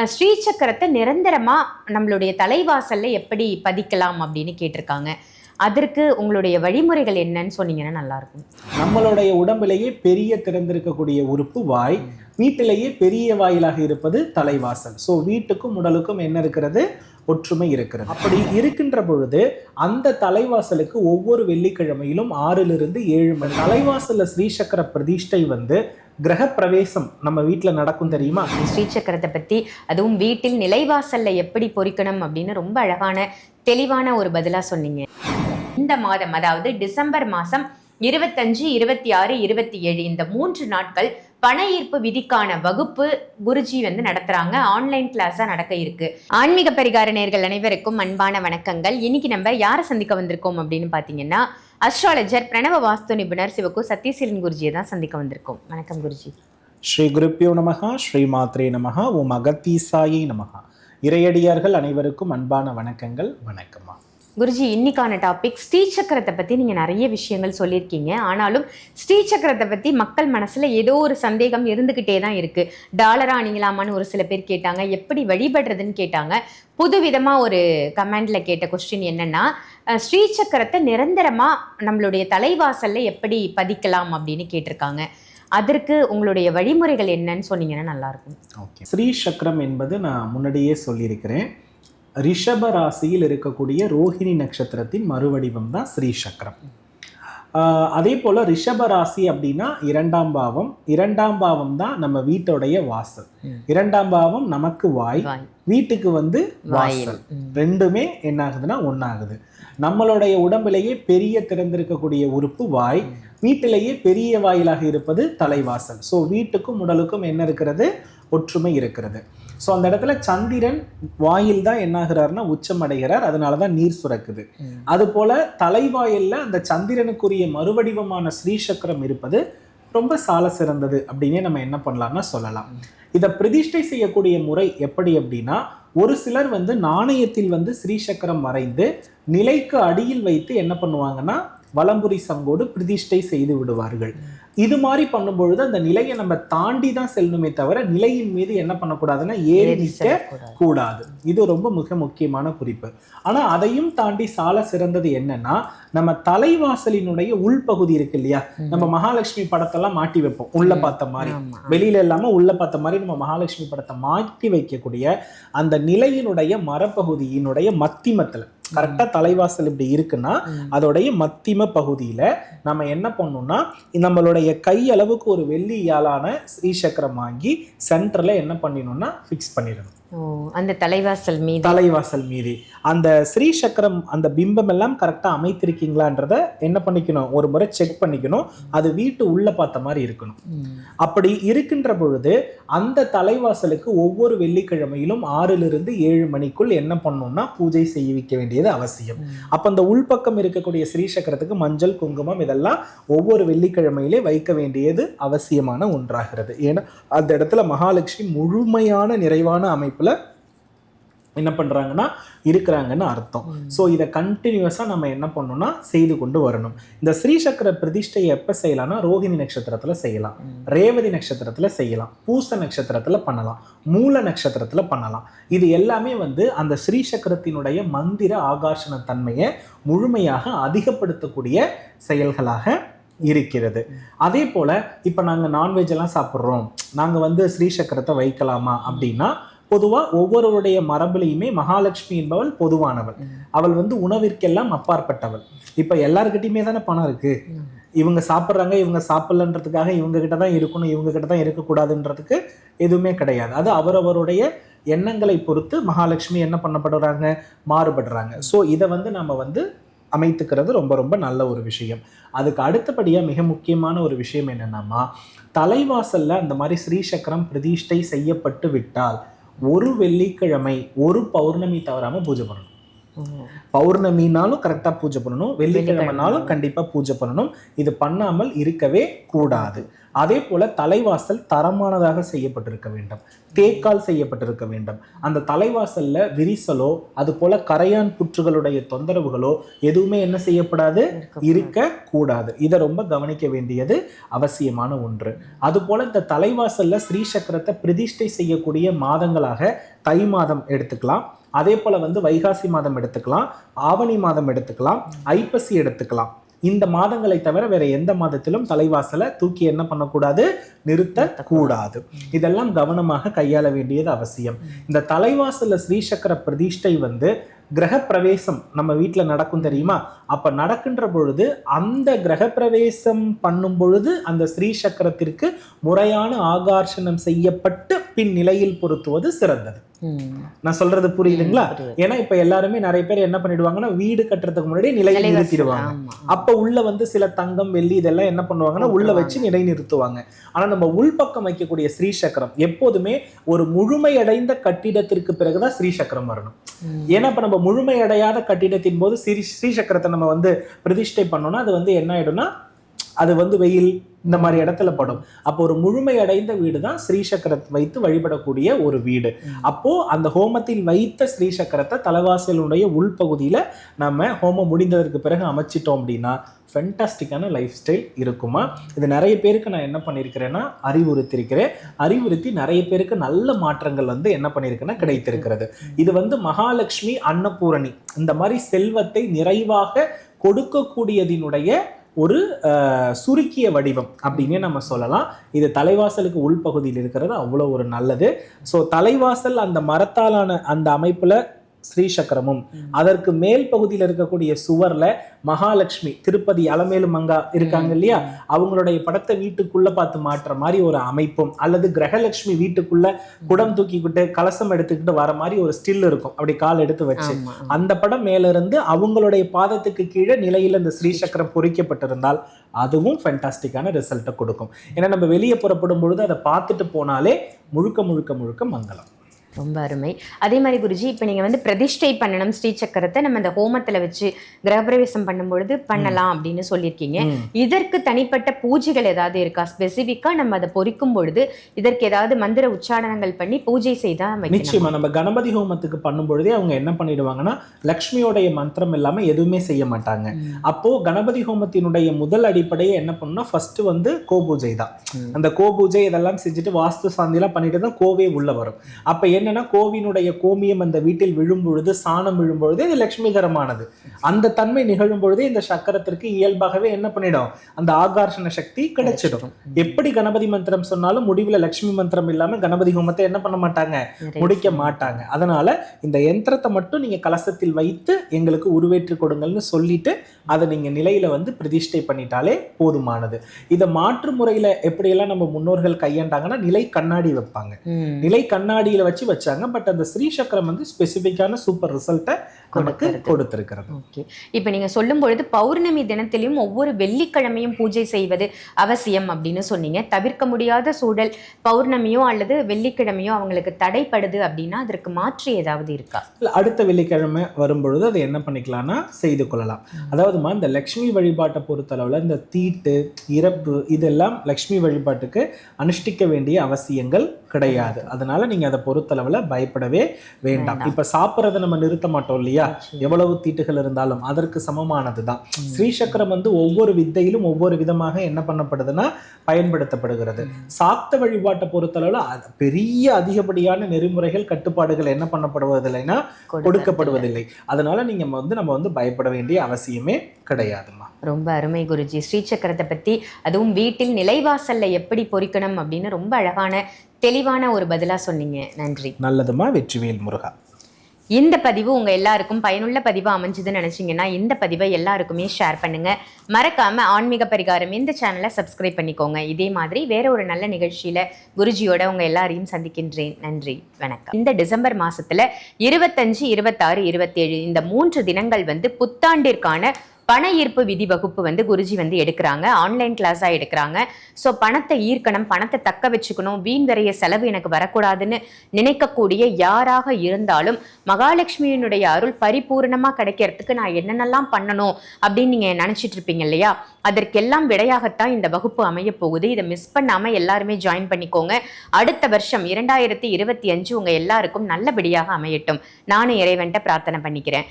ஸ்ரீசக்கரத்தை ஸ்ரீ சக்கரத்தை நம்மளுடைய தலைவாசலில் எப்படி பதிக்கலாம் அப்படின்னு கேட்டிருக்காங்க. அதற்கு உங்களுடைய வழிமுறைகள் என்னன்னு சொன்னீங்கன்னா நல்லாயிருக்கும். நம்மளுடைய உடம்பிலேயே பெரிய திறந்திருக்கக்கூடிய உறுப்பு வாய் வீட்டிலேயே பெரிய வாயிலாக இருப்பது தலைவாசல். ஸோ வீட்டுக்கும் உடலுக்கும் என்ன இருக்கிறது? ஒற்றுமை இருக்கிறது. அப்படி இருக்கின்ற பொழுது அந்த தலைவாசலுக்கு ஒவ்வொரு வெள்ளிக்கிழமையிலும் ஆறிலிருந்து ஏழு மணி தலைவாசலில் ஸ்ரீசக்கர பிரதிஷ்டை வந்து கிரக பிரவேசம் நம்ம வீட்டில் நடக்கும் தெரியுமா? ஸ்ரீ சக்கரத்தை அதுவும் வீட்டில் நிலைவாசல்ல எப்படி பொறிக்கணும் அப்படின்னு ரொம்ப அழகான தெளிவான ஒரு பதிலா சொன்னீங்க. இந்த மாதம் அதாவது டிசம்பர் மாதம் இருபத்தஞ்சு இருபத்தி ஆறு இருபத்தி ஏழு இந்த மூன்று நாட்கள் பண ஈர்ப்பு விதிக்கான வகுப்பு குருஜி வந்து நடத்துறாங்க. ஆன்லைன் கிளாஸா நடக்க இருக்கு. ஆன்மீக பரிகார நேர்கள் அனைவருக்கும் அன்பான வணக்கங்கள். இன்னைக்கு நம்ம யாரை சந்திக்க வந்திருக்கோம் அப்படின்னு பாத்தீங்கன்னா அஸ்ட்ராலஜர் பிரணவ வாஸ்து நிபுணர் சிவகு சத்யசீலன் குருஜியை தான் சந்திக்க வந்திருக்கோம். வணக்கம் குருஜி. ஸ்ரீ குருப்பியோ நமகா ஸ்ரீ மாத்ரே நமகா ஓம் அகத்தீசாயை நமகா இறையடியார்கள் அனைவருக்கும் அன்பான வணக்கங்கள். வணக்கம்மா. குருஜி இன்னைக்கான டாபிக் ஸ்ரீ சக்கரத்தை பத்தி நீங்க நிறைய விஷயங்கள் சொல்லியிருக்கீங்க. ஆனாலும் ஸ்ரீ சக்கரத்தை பத்தி மக்கள் மனசுல ஏதோ ஒரு சந்தேகம் இருந்துகிட்டே தான் இருக்கு. டாலரா அணிங்கலாமான்னு ஒரு சில பேர் கேட்டாங்க. எப்படி வழிபடுறதுன்னு கேட்டாங்க. புதுவிதமாக ஒரு கமெண்டில் கேட்ட கொஸ்டின் என்னென்னா ஸ்ரீசக்கரத்தை ஸ்ரீ சக்கரத்தை நம்மளுடைய தலைவாசலில் எப்படி பதிக்கலாம் அப்படின்னு கேட்டிருக்காங்க. அதற்கு உங்களுடைய வழிமுறைகள் என்னன்னு சொன்னீங்கன்னா நல்லாயிருக்கும் ஓகே. ஸ்ரீ சக்கரம் என்பது நான் முன்னாடியே சொல்லியிருக்கிறேன். ரிஷப ராசியில் இருக்கக்கூடிய ரோஹிணி நட்சத்திரத்தின் மறுவடிவம் தான் ஸ்ரீ சக்கரம் அதே போல ரிஷப ராசி அப்படின்னா இரண்டாம் பாவம் இரண்டாம் பாவம் தான் நம்ம வீட்டோடைய வாசல். இரண்டாம் பாவம் நமக்கு வாய். வீட்டுக்கு வந்து. வாசல். ரெண்டுமே என்ன ஆகுதுன்னா ஒன்னாகுது நம்மளுடைய உடம்பிலேயே பெரிய திறந்திருக்கக்கூடிய உறுப்பு வாய் வீட்டிலேயே பெரிய வாயிலாக இருப்பது தலைவாசல் ஸோ வீட்டுக்கும் உடலுக்கும் என்ன இருக்கிறது ஒற்றுமை இருக்கிறது ஸோ அந்த இடத்துல சந்திரன் வாயில் தான் என்ன உச்சம் அடைகிறார் அதனால தான் நீர் சுரக்குது. அது போல தலைவாயில்ல அந்த சந்திரனுக்குரிய மறுவடிவமான ஸ்ரீசக்கரம் இருப்பது ரொம்ப சால சிறந்தது அப்படின்னே நம்ம என்ன பண்ணலாம்னா சொல்லலாம். இதை பிரதிஷ்டை செய்யக்கூடிய முறை எப்படி அப்படின்னா ஒரு சிலர் வந்து நாணயத்தில் வந்து ஸ்ரீசக்கரம் வரைந்து நிலைக்கு அடியில் வைத்து என்ன பண்ணுவாங்கன்னா வலம்புரி சங்கோடு பிரதிஷ்டை செய்து விடுவார்கள் இது மாதிரி பண்ணும்பொழுது அந்த நிலையை நம்ம தாண்டி தான் செல்லணுமே தவிர நிலையின் மீது என்ன பண்ணக்கூடாதுன்னா ஏறி நிற்க. கூடாது இது ரொம்ப மிக முக்கியமான குறிப்பு ஆனா அதையும் தாண்டி சால சிறந்தது என்னன்னா நம்ம தலைவாசலினுடைய உள்பகுதி இருக்கு இல்லையா. நம்ம மகாலட்சுமி படத்தெல்லாம் மாட்டி வைப்போம் உள்ள பார்த்த மாதிரி. வெளியில இல்லாம உள்ள பார்த்த மாதிரி நம்ம மகாலட்சுமி படத்தை மாட்டி வைக்கக்கூடிய அந்த நிலையினுடைய மரப்பகுதியினுடைய மத்திமத்துல கரெக்டா தலைவாசல் இப்படி இருக்குன்னா. அதோடைய மத்திம பகுதியில நம்ம என்ன பண்ணணும்னா நம்மளுடைய கை அளவுக்கு ஒரு வெள்ளி யாழான ஸ்ரீசக்கரம் வாங்கி சென்டர்ல என்ன பண்ணிடணும்னா ஃபிக்ஸ் பண்ணிடணும் அந்த தலைவாசல் மீது. தலைவாசல் மீதி. அந்த ஸ்ரீ சக்கரம் அந்த பிம்பம் எல்லாம் கரெக்டா அமைத்திருக்கீங்களான்றத என்ன பண்ணிக்கணும்? ஒரு முறை செக் பண்ணிக்கணும். அது வீட்டு உள்ள பார்த்த மாதிரி இருக்கணும். அப்படி இருக்கின்ற பொழுது அந்த தலைவாசலுக்கு ஒவ்வொரு வெள்ளிக்கிழமையிலும் ஆறிலிருந்து ஏழு மணிக்குள் என்ன பண்ணணும்னா பூஜை செய்விக்க வேண்டியது அவசியம். அப்ப அந்த உள்பக்கம் இருக்கக்கூடிய ஸ்ரீ சக்கரத்துக்கு மஞ்சள் குங்குமம் இதெல்லாம் ஒவ்வொரு வெள்ளிக்கிழமையிலே வைக்க வேண்டியது அவசியமான ஒன்றாகிறது. ஏன்னா அந்த இடத்துல மகாலட்சுமி முழுமையான நிறைவான அமைப்புல என்ன பண்றாங்கன்னா இருக்கிறாங்கன்னு அர்த்தம். ஸோ இதை கண்டினியூஸாக நம்ம என்ன பண்ணணும்னா செய்து கொண்டு வரணும். இந்த ஸ்ரீசக்கர பிரதிஷ்டையை எப்போ செய்யலாம்னா ரோஹிணி நட்சத்திரத்துல செய்யலாம். ரேவதி நட்சத்திரத்துல செய்யலாம். பூச நட்சத்திரத்துல பண்ணலாம். மூல நட்சத்திரத்துல பண்ணலாம். இது எல்லாமே வந்து அந்த ஸ்ரீசக்கரத்தினுடைய மந்திர ஆகர்ஷண தன்மையை முழுமையாக அதிகப்படுத்தக்கூடிய செயல்களாக இருக்கிறது. அதே போல இப்போ நாங்கள் நான்வெஜ் எல்லாம் சாப்பிட்றோம். நாங்கள் வந்து ஸ்ரீசக்கரத்தை வைக்கலாமா அப்படின்னா பொதுவா ஒவ்வொருவருடைய மரபுலையுமே மகாலட்சுமி என்பவள் பொதுவானவள். அவள் வந்து உணவிற்கெல்லாம் அப்பாற்பட்டவள். இப்ப எல்லார்கிட்டயுமே தானே பணம் இருக்கு. இவங்க சாப்பிட்றாங்க இவங்க சாப்பிடலன்றதுக்காக இவங்க கிட்ட தான் இருக்கணும் இவங்க கிட்ட தான் இருக்கக்கூடாதுன்றதுக்கு எதுவுமே கிடையாது. அது அவரவருடைய எண்ணங்களை பொறுத்து மகாலட்சுமி என்ன பண்ணப்படுறாங்க? மாறுபடுறாங்க. ஸோ இதை வந்து நம்ம வந்து அமைத்துக்கிறது ரொம்ப ரொம்ப நல்ல ஒரு விஷயம். அதுக்கு அடுத்தபடியா மிக முக்கியமான ஒரு விஷயம் என்னன்னா தலைவாசல்ல அந்த மாதிரி ஸ்ரீசக்கரம் பிரதிஷ்டை செய்யப்பட்டு விட்டால் ஒரு வெள்ளிக்கிழமை ஒரு பௌர்ணமி தவறாமல் பூஜை பண்ணணும். பௌர்ணமினாலும் கரெக்டா பூஜை பண்ணணும். வெள்ளிக்கிழமைனாலும் கண்டிப்பா பூஜை பண்ணணும். இது பண்ணாமல் இருக்கவே கூடாது. அதே போல தலைவாசல் தரமானதாக செய்யப்பட்டிருக்க வேண்டும். தேக்கால் செய்யப்பட்டிருக்க வேண்டும். அந்த தலைவாசல்ல விரிசலோ அது போல கரையான் புற்றுகளுடைய தொந்தரவுகளோ எதுவுமே என்ன செய்யப்படாது? இருக்க கூடாது இதை ரொம்ப கவனிக்க வேண்டியது அவசியமான ஒன்று. அதுபோல இந்த தலைவாசல்ல ஸ்ரீ சக்கரத்தை பிரதிஷ்டை செய்யக்கூடிய மாதங்களாக தை மாதம் எடுத்துக்கலாம். அதே போல வந்து வைகாசி மாதம் எடுத்துக்கலாம் ஆவணி மாதம் எடுத்துக்கலாம் ஐப்பசி எடுத்துக்கலாம். இந்த மாதங்களை தவிர வேற எந்த மாதத்திலும் தலைவாசலை தூக்கி என்ன பண்ணக்கூடாது? நிறுத்த கூடாது இதெல்லாம் கவனமாக கையாள வேண்டியது அவசியம். இந்த தலைவாசல ஸ்ரீசக்கர பிரதிஷ்டை வந்து கிரக பிரவேசம் நம்ம வீட்டில் நடக்கும் தெரியுமா? அப்ப நடக்கின்ற பொழுது அந்த கிரக பிரவேசம் பண்ணும் பொழுது அந்த ஸ்ரீ சக்கரத்திற்கு முறையான ஆகர்ஷணம் செய்யப்பட்டு பின் நிலையில் பொருத்துவது சிறந்தது. நான் சொல்றது புரியுதுங்களா? ஏன்னா இப்ப எல்லாருமே நிறைய பேர் என்ன பண்ணிடுவாங்கன்னா வீடு கட்டுறதுக்கு முன்னாடி நிலையை நிறுத்திடுவாங்க. அப்ப உள்ள வந்து சில தங்கம் வெள்ளி இதெல்லாம் என்ன பண்ணுவாங்கன்னா உள்ள வச்சு நிலை நிறுத்துவாங்க. ஆனா நம்ம உள்பக்கம் வைக்கக்கூடிய ஸ்ரீ சக்கரம் எப்போதுமே ஒரு முழுமையடைந்த கட்டிடத்திற்கு பிறகுதான் ஸ்ரீ சக்கரம் வரணும். ஏன்னா இப்ப நம்ம முழுமையடையாத கட்டிடத்தின் போது ஸ்ரீ ஸ்ரீ சக்கரத்தை நம்ம வந்து பிரதிஷ்டை பண்ணோம்னா அது வந்து என்ன ஆயிடும்னா அது வந்து வெயில் இந்த மாதிரி இடத்துல படும். அப்போ ஒரு முழுமையடைந்த வீடு தான் ஸ்ரீ சக்கரத்தை வைத்து வழிபடக்கூடிய ஒரு வீடு. அப்போ அந்த ஹோமத்தில் வைத்த ஸ்ரீ சக்கரத்தை தலைவாசலுடைய உள்பகுதியில நம்ம ஹோமம் முடிந்ததற்கு பிறகு அமைச்சிட்டோம் அப்படின்னா ஃபென்டாஸ்டிக்கான லைஃப் ஸ்டைல் இருக்குமா? இது நிறைய பேருக்கு நான் என்ன பண்ணியிருக்கிறேன்னா அறிவுறுத்திருக்கிறேன் அறிவுறுத்தி நிறைய பேருக்கு நல்ல மாற்றங்கள் வந்து என்ன பண்ணியிருக்குன்னா கிடைத்திருக்கிறது. இது வந்து மகாலட்சுமி அன்னபூரணி இந்த மாதிரி செல்வத்தை நிறைவாக கொடுக்கக்கூடியதினுடைய ஒரு சுருக்கிய வடிவம் அப்படின்னே நம்ம சொல்லலாம். இது தலைவாசலுக்கு உள்பகுதியில் இருக்கிறது. அவ்வளோ ஒரு நல்லது. ஸோ தலைவாசல் அந்த மரத்தாலான அந்த அமைப்பில் ஸ்ரீ சக்கரமும் அதற்கு மேல் பகுதியில் இருக்கக்கூடிய சுவர்ல மகாலட்சுமி திருப்பதி அலமேலு மங்கா இருக்காங்க இல்லையா? அவங்களுடைய படத்தை வீட்டுக்குள்ள பார்த்து மாட்டுற மாதிரி ஒரு அமைப்பும் அல்லது கிரகலட்சுமி வீட்டுக்குள்ள குடம் தூக்கிக்கிட்டு கலசம் எடுத்துக்கிட்டு வர மாதிரி ஒரு ஸ்டில் இருக்கும். அப்படி கால் எடுத்து வச்சு. அந்த படம் மேல இருந்து அவங்களுடைய பாதத்துக்கு கீழே நிலையில் இந்த ஸ்ரீ சக்கரம் பொறிக்கப்பட்டிருந்தால் அதுவும் ஃபென்டாஸ்டிக்கான ரிசல்ட்டை கொடுக்கும். ஏன்னா நம்ம வெளியே புறப்படும் பொழுது அதை பார்த்துட்டு போனாலே முழுக்க முழுக்க முழுக்க மங்களம். ரொம்ப அருமை. அதே மாதிரி குருஜி இப்போ நீங்கள் வந்து பிரதிஷ்டை பண்ணணும் ஸ்ரீ சக்கரத்தை நம்ம அந்த ஹோமத்தில் வச்சு கிரகப்பிரவேசம் பண்ணும்பொழுது பண்ணலாம் அப்படின்னு சொல்லியிருக்கீங்க. இதற்கு தனிப்பட்ட பூஜைகள் ஏதாவது இருக்கா? ஸ்பெசிஃபிக்காக நம்ம அதை பொறிக்கும் பொழுது இதற்கு ஏதாவது மந்திர உச்சாரணங்கள் பண்ணி பூஜை செய்தா வைக்கணும் நிச்சயமா. நம்ம கணபதி ஹோமத்துக்கு பண்ணும் பொழுதே அவங்க என்ன பண்ணிடுவாங்கன்னா லக்ஷ்மியோடைய மந்திரம் இல்லாம எதுவுமே செய்ய மாட்டாங்க. அப்போ கணபதி ஹோமத்தினுடைய முதல் அடிப்படையை என்ன பண்ணணும்னா ஃபர்ஸ்ட் வந்து கோபூஜை தான். அந்த கோபூஜை இதெல்லாம் செஞ்சுட்டு வாஸ்து சாந்திலாம் பண்ணிட்டு தான் கோவே உள்ள வரும். அப்ப என்னன்னா கோவினுடைய கோமியம் அந்த வீட்டில் விழும் பொழுது சாணம் விழும் பொழுது இது லட்சுமிகரமானது அந்த தன்மை நிகழும் பொழுதே இந்த சக்கரத்திற்கு இயல்பாகவே என்ன பண்ணிடும்? அந்த ஆகர்ஷண சக்தி கிடைச்சிடும். எப்படி கணபதி மந்திரம் சொன்னாலும் முடிவுல லட்சுமி மந்திரம் இல்லாம கணபதி ஹோமத்தை என்ன பண்ண மாட்டாங்க? முடிக்க மாட்டாங்க. அதனால இந்த யந்திரத்தை மட்டும் நீங்க கலசத்தில் வைத்து எங்களுக்கு உருவேற்றி கொடுங்கள்னு சொல்லிட்டு அதை நீங்க நிலையில வந்து பிரதிஷ்டை பண்ணிட்டாலே போதுமானது. இதை மாற்று முறையில எப்படியெல்லாம் நம்ம முன்னோர்கள் கையாண்டாங்கன்னா நிலை கண்ணாடி வைப்பாங்க. நிலை கண்ணாடியில வச்சு வச்சாங்க. பட் அந்த ஸ்ரீ சக்கரம் வந்து ஸ்பெசிஃபிக்கான சூப்பர் ரிசல்ட்டை நமக்கு கொடுக்கிறது. கொடுத்திருக்கிறது. ஓகே. இப்போ நீங்க சொல்லும் பொழுது பௌர்ணமி தினத்திலையும் ஒவ்வொரு வெள்ளிக்கிழமையும் பூஜை செய்வது அவசியம் அப்படின்னு சொன்னீங்க. தவிர்க்க முடியாத சூழல் பௌர்ணமியோ அல்லது வெள்ளிக்கிழமையோ அவங்களுக்கு தடைப்படுது அப்படின்னா அதற்கு மாற்று ஏதாவது இருக்கா? இல்ல, அடுத்த வெள்ளிக்கிழமை வரும்பொழுது அதை என்ன பண்ணிக்கலாம்னா செய்து கொள்ளலாம். அதாவதுமா இந்த லக்ஷ்மி வழிபாட்டை பொறுத்தளவில் இந்த தீட்டு இறப்பு இதெல்லாம் லக்ஷ்மி வழிபாட்டுக்கு அனுஷ்டிக்க வேண்டிய அவசியங்கள் கிடையாது. அதனால நீங்க அதை பொறுத்தளவில் பயப்படவே வேண்டாம். இப்ப சாப்பிட்றதை நம்ம நிறுத்த மாட்டோம் இல்லையா? எவ்வளவு தீட்டுகள் இருந்தாலும் அதற்கு சமமானது தான் ஸ்ரீசக்கரம் வந்து ஒவ்வொரு வித்தையிலும் ஒவ்வொரு விதமாக என்ன பண்ணப்படுதுன்னா பயன்படுத்தப்படுகிறது. சாக்த வழிபாட்டை பொறுத்தளவில் பெரிய அதிகப்படியான நெறிமுறைகள் கட்டுப்பாடுகள் என்ன பண்ணப்படுவதில்லைன்னா கொடுக்கப்படுவதில்லை. அதனால நீங்க வந்து நம்ம வந்து பயப்பட வேண்டிய அவசியமே கிடையாதுமா ரொம்ப அருமை குருஜி. ஸ்ரீசக்கரத்தை பத்தி அதுவும் வீட்டில் நிலைவாசல்ல எப்படி பொறிக்கணும் அப்படின்னு ரொம்ப அழகான தெளிவான ஒரு பதிலா சொன்னீங்க. நன்றி. நல்லதுமா வெற்றிவேல் முருகா. இந்த பதிவு உங்க எல்லாருக்கும் பயனுள்ள பதிவு அமைஞ்சதுன்னு நினைச்சீங்கன்னா இந்த பதிவை எல்லாருக்குமே ஷேர் பண்ணுங்க. மறக்காம ஆன்மீக பரிகாரம் இந்த சேனலை சப்ஸ்கிரைப் பண்ணிக்கோங்க. இதே மாதிரி வேற ஒரு நல்ல நிகழ்ச்சியில குருஜியோட உங்க எல்லாரையும் சந்திக்கின்றேன். நன்றி. வணக்கம். இந்த டிசம்பர் மாசத்துல இருபத்தஞ்சு இருபத்தாறு இருபத்தேழு இந்த மூன்று தினங்கள் வந்து புத்தாண்டிற்கான பண ஈர்ப்பு விதி வகுப்பு வந்து குருஜி வந்து எடுக்கிறாங்க. ஆன்லைன் கிளாஸாக எடுக்கிறாங்க. ஸோ பணத்தை ஈர்க்கணும் பணத்தை தக்க வச்சுக்கணும் வீண் வரைய செலவு எனக்கு வரக்கூடாதுன்னு நினைக்கக்கூடிய யாராக இருந்தாலும் மகாலட்சுமியினுடைய அருள் பரிபூர்ணமாக கிடைக்கிறதுக்கு நான் என்னென்னலாம் பண்ணணும் அப்படின்னு நீங்கள் நினச்சிட்டு இருப்பீங்க இல்லையா? அதற்கெல்லாம் விடையாகத்தான் இந்த வகுப்பு அமைய போகுது. இதை மிஸ் பண்ணாமல் எல்லாருமே ஜாயின் பண்ணிக்கோங்க. அடுத்த வருஷம் இரண்டாயிரத்தி இருபத்தி அஞ்சு உங்கள் எல்லாருக்கும் நல்லபடியாக அமையட்டும். நானும் இறைவன்ட்ட பிரார்த்தனை பண்ணிக்கிறேன்.